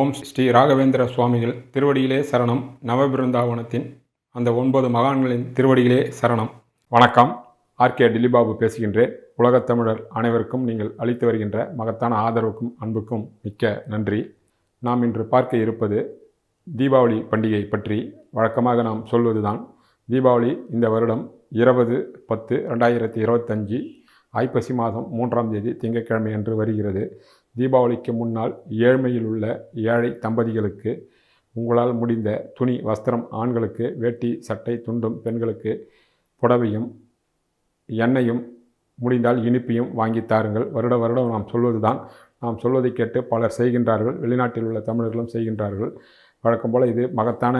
ஓம் ஸ்ரீ ராகவேந்திர சுவாமிகள் திருவடியிலே சரணம். நவபிருந்தாவனத்தின் அந்த ஒன்பது மகான்களின் திருவடியிலே சரணம். வணக்கம். ஆர்கே டில்லிபாபு பேசுகின்றேன். உலகத்தமிழர் அனைவருக்கும் நீங்கள் அளித்து வருகின்ற மகத்தான ஆதரவுக்கும் அன்புக்கும் மிக்க நன்றி. நாம் இன்று பார்க்க இருப்பது தீபாவளி பண்டிகை பற்றி வழக்கமாக நாம் சொல்வதுதான். தீபாவளி இந்த வருடம் இருபது பத்து ரெண்டாயிரத்தி இருபத்தஞ்சி ஐப்பசி மாதம் மூன்றாம் தேதி திங்கட்கிழமை அன்று வருகிறது. தீபாவளிக்கு முன்னால் ஏழ்மையில் உள்ள ஏழை தம்பதிகளுக்கு உங்களால் முடிந்த துணி வஸ்திரம் ஆண்களுக்கு வேட்டி சட்டை துண்டும் பெண்களுக்கு புடவையும் எண்ணெயும் முடிந்தால் இனிப்பையும் வாங்கி தாருங்கள். வருட வருடம் நாம் சொல்வதுதான். நாம் சொல்வதை கேட்டு பலர் செய்கின்றார்கள். வெளிநாட்டில் உள்ள தமிழர்களும் செய்கின்றார்கள். வழக்கம் போல் இது மகத்தான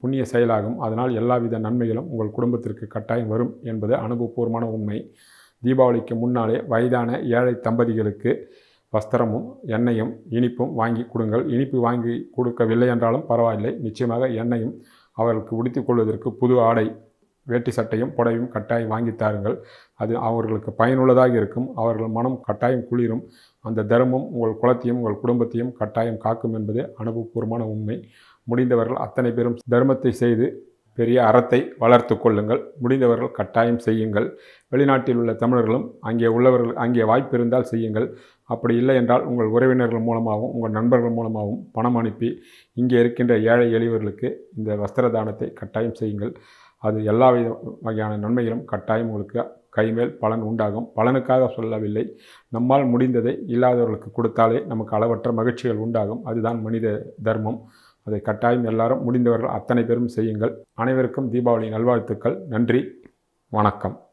புண்ணிய செயலாகும். அதனால் எல்லாவித நன்மைகளும் உங்கள் குடும்பத்திற்கு கட்டாயம் வரும் என்பது அனுபவபூர்வமான உண்மை. தீபாவளிக்கு முன்னாலே வயதான ஏழை தம்பதிகளுக்கு வஸ்திரமும் எண்ணெயும் இனிப்பும் வாங்கி கொடுங்கள். இனிப்பு வாங்கி கொடுக்கவில்லை என்றாலும் பரவாயில்லை. நிச்சயமாக எண்ணெயும் அவர்களுக்கு உடுத்திக் கொள்வதற்கு புது ஆடை வேட்டி சட்டையும் புடவையும் கட்டாயம் வாங்கி தாருங்கள். அது அவர்களுக்கு பயனுள்ளதாக இருக்கும். அவர்கள் மனம் கட்டாயம் குளிரும். அந்த தர்மம் உங்கள் குலத்தையும் உங்கள் குடும்பத்தையும் கட்டாயம் காக்கும் என்பது அனுபவபூர்வமான உண்மை. முடிந்தவர்கள் அத்தனை பேரும் தர்மத்தை செய்து பெரிய அறத்தை வளர்த்து கொள்ளுங்கள். முடிந்தவர்கள் கட்டாயம் செய்யுங்கள். வெளிநாட்டில் உள்ள தமிழர்களும் அங்கே உள்ளவர்கள் அங்கே வாய்ப்பு இருந்தால் செய்யுங்கள். அப்படி இல்லை என்றால் உங்கள் உறவினர்கள் மூலமாகவும் உங்கள் நண்பர்கள் மூலமாகவும் பணம் அனுப்பி இங்கே இருக்கின்ற ஏழை எளியவர்களுக்கு இந்த வஸ்திர தானத்தை கட்டாயம் செய்யுங்கள். அது எல்லா வித வகையான நன்மைகளும் கட்டாயம் உங்களுக்கு கைமேல் பலன் உண்டாகும். பலனுக்காக சொல்லவில்லை. நம்மால் முடிந்ததை இல்லாதவர்களுக்கு கொடுத்தாலே நமக்கு அளவற்ற மகிழ்ச்சிகள் உண்டாகும். அதுதான் மனித தர்மம். அதை கட்டாயம் எல்லாரும் முடிந்தவர்கள் அத்தனை பேரும் செய்யுங்கள். அனைவருக்கும் தீபாவளி நல்வாழ்த்துக்கள். நன்றி. வணக்கம்.